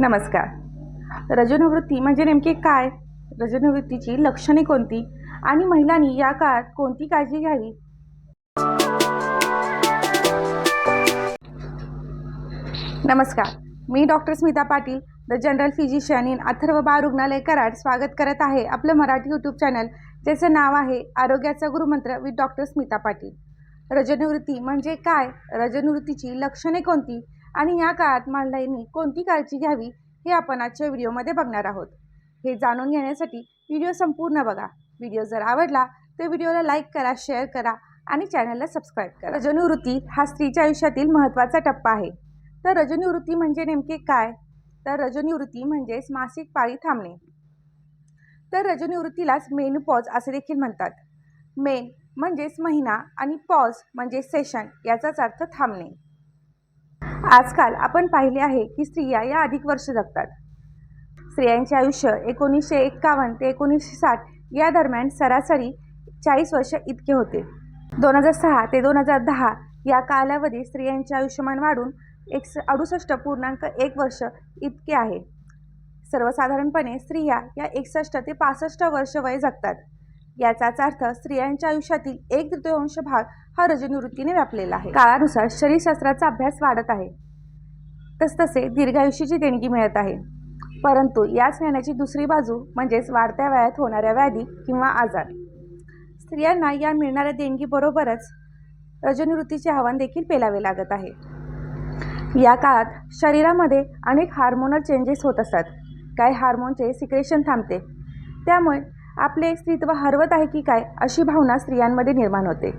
नमस्कार. रजोनिवृत्ती म्हणजे नेमके काय? रजोनिवृत्तीची लक्षणे कोणती? आणि महिलांनी या काळात कोणती काळजी घ्यावी? नमस्कार. मी doctor Smita Patil the general physician in Atharva बाळ रुग्णालय कराड स्वागत करत आहे आपलं मराठी यूट्यूब चॅनल ज्याचं नाव आहे आरोग्याचा गुरुमंत्र विथ डॉक्टर स्मिता पाटील. रजनिवृत्ती म्हणजे काय? रजनिवृत्तीची लक्षणे कोणती? आणि या काळात महिलांनी कोणती काळजी घ्यावी हे आपण आजच्या व्हिडिओमध्ये बघणार आहोत. हे जाणून घेण्यासाठी व्हिडिओ संपूर्ण बघा. व्हिडिओ जर आवडला तर व्हिडिओला लाईक करा शेअर करा आणि चॅनलला सबस्क्राईब करा. रजोनिवृत्ती हा स्त्रीच्या आयुष्यातील महत्त्वाचा टप्पा आहे. तर रजनीवृत्ती म्हणजे नेमके काय? तर रजनीवृत्ती म्हणजेच मासिक पाळी थांबणे. तर रजोनिवृत्तीलाच मेनपॉज असे देखील म्हणतात. मेन म्हणजेच महिना आणि पॉज म्हणजे सेशन याचाच अर्थ थांबणे. आजकाल आपण पाहिले आहे की स्त्रिया या अधिक वर्ष जगतात. स्त्रियांचे आयुष्य एकोणीसशे एक्कावन्न ते एकोणीसशे साठ या दरम्यान सरासरी चाळीस वर्ष इतके होते. दोन हजार सहा ते दोन हजार दहा या कालावधीत स्त्रियांचे आयुष्यमान वाढून एक अडुसष्ट पूर्णांक एक वर्ष इतके आहे. सर्वसाधारणपणे स्त्रिया या एकसष्ट ते पासष्ट वर्ष वय जगतात. याचाच अर्थ स्त्रियांच्या आयुष्यातील एक तृतीयांश भाग हा रजनिवृत्तीने व्यापलेला आहे. काळानुसार शरीरशास्त्राचा अभ्यास वाढत आहे. तसतसे दीर्घायुष्याची देणगी मिळत आहे. परंतु याच ज्ञानाची दुसरी बाजू म्हणजेच वाढत्या वयात होणाऱ्या व्याधी किंवा आजार. स्त्रियांना या मिळणाऱ्या देणगीबरोबरच रजनिवृत्तीचे आव्हान देखील पेलावे लागत आहे. या काळात शरीरामध्ये अनेक हार्मोनल चेंजेस होत असतात. काही हार्मोनचे सिक्रेशन थांबते. त्यामुळे आपले स्त्रीत्व हरवत आहे की काय अशी भावना स्त्रियांमध्ये निर्माण होते.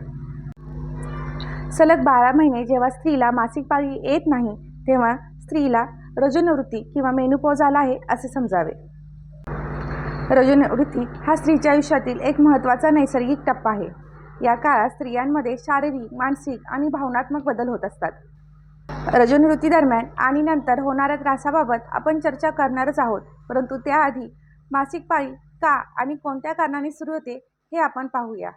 सलग बारा महिने जेव्हा स्त्रीला मासिक पाळी येत नाही तेव्हा स्त्रीला रजोनिवृत्ती किंवा मेनुपॉज आला आहे असे समजावे. रजोनिवृत्ती हा स्त्रीच्या आयुष्यातील एक महत्त्वाचा नैसर्गिक टप्पा आहे. या काळात स्त्रियांमध्ये शारीरिक मानसिक आणि भावनात्मक बदल होत असतात. रजोनिवृत्ती दरम्यान आणि नंतर होणाऱ्या त्रासाबाबत आपण चर्चा करणारच आहोत परंतु त्याआधी मासिक पाळी का आणि कोणत्या कारणाने सुरू होते हे आपण पाहूया.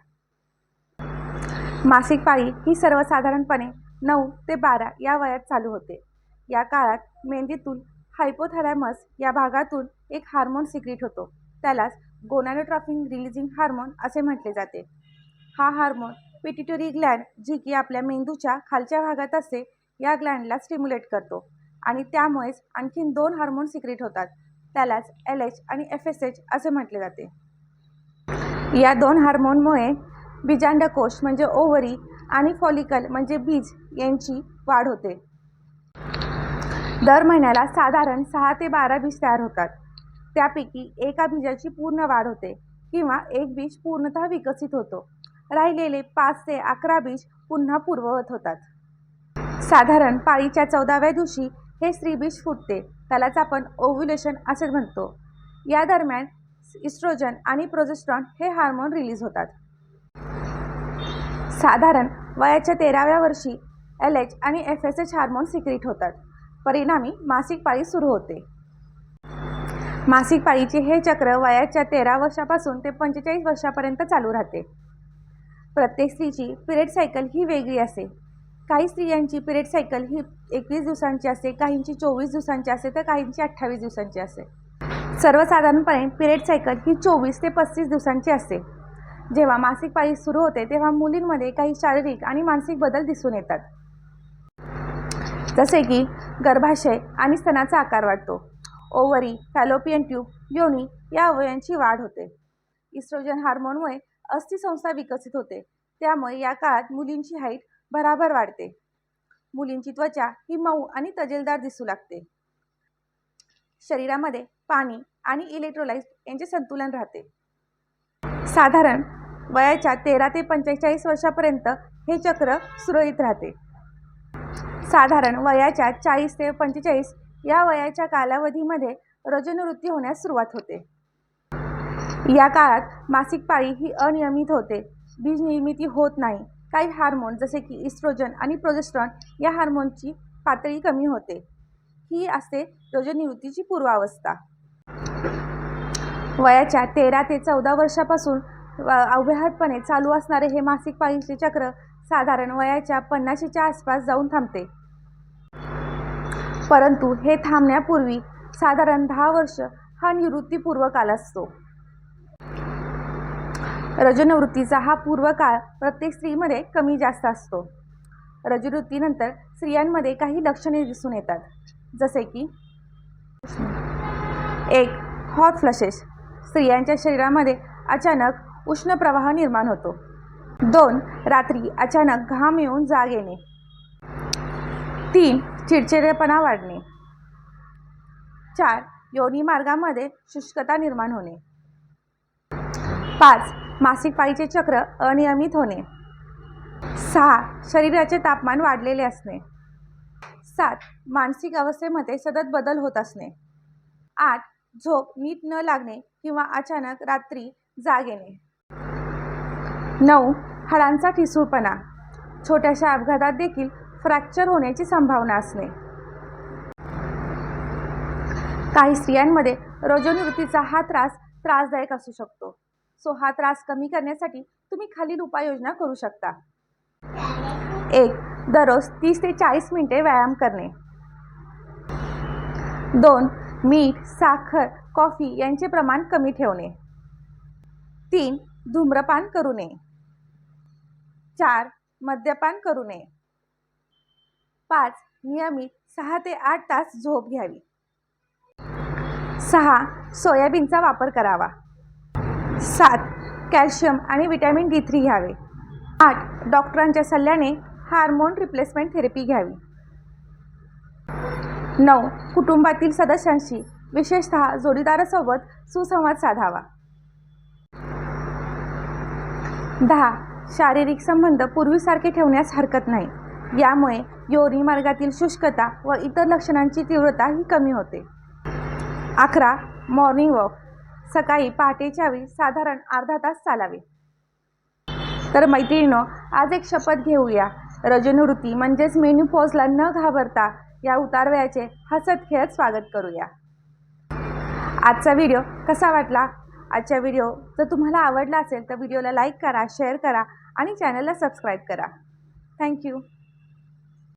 मासिक पाळी ही सर्वसाधारणपणे नऊ ते बारा या वयात चालू होते. या काळात मेंदीतून हायपोथॅलॅमस या भागातून एक हार्मोन सिक्रीट होतो. त्यालाच गोनॅडोट्रॉफिन रिलीजिंग हार्मोन असे म्हटले जाते. हा हार्मोन पिट्युटरी ग्लँड जी की आपल्या मेंदूच्या खालच्या भागात असते या ग्लँडला स्टिम्युलेट करतो. आणि त्यामुळेच आणखीन दोन हार्मोन सिक्रेट होतात. त्यालाच एल एच आणि एफ एस एच असे म्हटले जाते. या दोन हार्मोनमुळे बीजांडकोश म्हणजे ओव्हरी आणि फॉलिकल म्हणजे बीज यांची वाढ होते. दर महिन्याला साधारण सहा ते बारा बीज तयार होतात. त्यापैकी एका बीजाची पूर्ण वाढ होते किंवा एक बीज पूर्णतः विकसित होतो. राहिलेले पाच ते अकरा बीज पुन्हा पूर्ववत होतात. साधारण पाळीच्या चौदाव्या दिवशी हे स्त्रीबीज फुटते. त्यालाच आपण ओव्ह्युलेशन असे म्हणतो. या दरम्यान इस्ट्रोजन आणि प्रोजेस्ट्रॉन हे हार्मोन रिलीज होतात. साधारण वयाच्या तेराव्या वर्षी एल एच आणि F S H hormone secrete होतात. परिणामी मासिक पाळी सुरू होते. मासिक पाळीचे हे चक्र वयाच्या तेरा वर्षापासून ते पंचेचाळीस वर्षापर्यंत चालू राहते. प्रत्येक स्त्रीची पिरियड सायकल ही वेगळी असते काही स्त्रियांची पिरियड सायकल ही एकवीस दिवसांची असते काहींची चोवीस दिवसांची असते तर काहींची अठ्ठावीस दिवसांची असते. सर्वसाधारणपणे पिरियड सायकल ही चोवीस ते पस्तीस दिवसांची असते. जेव्हा मासिक पाळी सुरू होते तेव्हा मुलींमध्ये काही शारीरिक आणि मानसिक बदल दिसून येतात. जसे की गर्भाशय आणि स्तनाचा आकार वाढतो. ओव्हरी फॅलोपियन ट्यूब योनी या अवयवांची वाढ होते. इस्ट्रोजन हार्मोनमुळे अस्थिसंस्था विकसित होते. त्यामुळे या काळात मुलींची हाईट भराभर वाढते. मुलींची त्वचा ही मऊ आणि तजेलदार दिसू लागते. शरीरामध्ये पाणी आणि इलेक्ट्रोलाइट यांचे संतुलन राहते. साधारण वयाच्या तेरा ते पंचेचाळीस वर्षापर्यंत हे चक्र सुरळीत राहते. साधारण वयाच्या चाळीस ते पंचेचाळीस या वयाच्या कालावधीमध्ये रजोनिवृत्ती होण्यास सुरुवात होते. या काळात मासिक पाळी ही अनियमित होते. बीज निर्मिती होत नाही. काही हार्मोन जसे की इस्ट्रोजन आणि प्रोजेस्ट्रॉन या हार्मोनची पातळी कमी होते. ही असते रोजनिवृत्तीची पूर्वावस्था. वयाच्या तेरा ते चौदा वर्षापासून अव्याहतपणे चालू असणारे हे मासिक पाळीचे चक्र साधारण वयाच्या पन्नाशीच्या आसपास जाऊन थांबते. परंतु हे थांबण्यापूर्वी साधारण दहा वर्ष हा निवृत्तीपूर्व काल असतो. रजोनिवृत्तीचा हा पूर्वकाळ प्रत्येक स्त्रीमध्ये कमी जास्त असतो. रजोवृत्तीनंतर स्त्रियांमध्ये काही लक्षणे दिसून येतात. जसे की एक हॉट फ्लशेस स्त्रियांच्या शरीरामध्ये अचानक उष्ण प्रवाह निर्माण होतो. दोन रात्री अचानक घाम येऊन जाग येणे. तीन चिडचिडेपणा वाढणे. चार योनी मार्गामध्ये शुष्कता निर्माण होणे. पाच मासिक पाळीचे चक्र अनियमित होणे. सहा. शरीराचे तापमान वाढलेले असणे. सात. मानसिक अवस्थेमध्ये सतत बदल होत असणे. आठ. झोप नीट न लागणे किंवा अचानक रात्री जाग येणे. नऊ. हाडांचा ठिसूळपणा. छोट्याशा अपघातात देखील फ्रॅक्चर होण्याची संभावना असणे. काही स्त्रियांमध्ये रजोनिवृत्तीचा हा त्रास त्रासदायक असू शकतो. सो हा त्रास कमी करण्यासाठी तुम्ही खालील उपाययोजना करू शकता. एक दररोज तीस ते चाळीस मिनिटे व्यायाम करणे. दोन मीठ साखर कॉफी यांचे प्रमाण कमी ठेवणे. तीन धूम्रपान करू नये. चार मद्यपान करू नये. पाच नियमित सहा ते आठ तास झोप घ्यावी. सहा सोयाबीनचा वापर करावा. सात कॅल्शियम आणि विटॅमिन डी थ्री घ्यावे. आठ डॉक्टरांच्या सल्ल्याने हार्मोन रिप्लेसमेंट थेरपी घ्यावी. नऊ कुटुंबातील सदस्यांशी विशेषतः जोडीदारासोबत सुसंवाद साधावा. दहा शारीरिक संबंध पूर्वीसारखे ठेवण्यास हरकत नाही. यामुळे योनी मार्गातील शुष्कता व इतर लक्षणांची तीव्रता ही कमी होते. अकरा मॉर्निंग वॉक सकाळी पहाटेच्या वेळी साधारण अर्धा तास चालावे. तर मैत्रिणीनं आज एक शपथ घेऊया. रजोनिवृत्ती म्हणजेच मेन्यूपॉजला न घाबरता या उतारवयाचे हसत खेळत स्वागत करूया. आजचा व्हिडिओ कसा वाटला? आजचा व्हिडिओ जर तुम्हाला आवडला असेल तर व्हिडिओला लाईक करा शेअर करा आणि चॅनलला सबस्क्राईब करा. थँक्यू.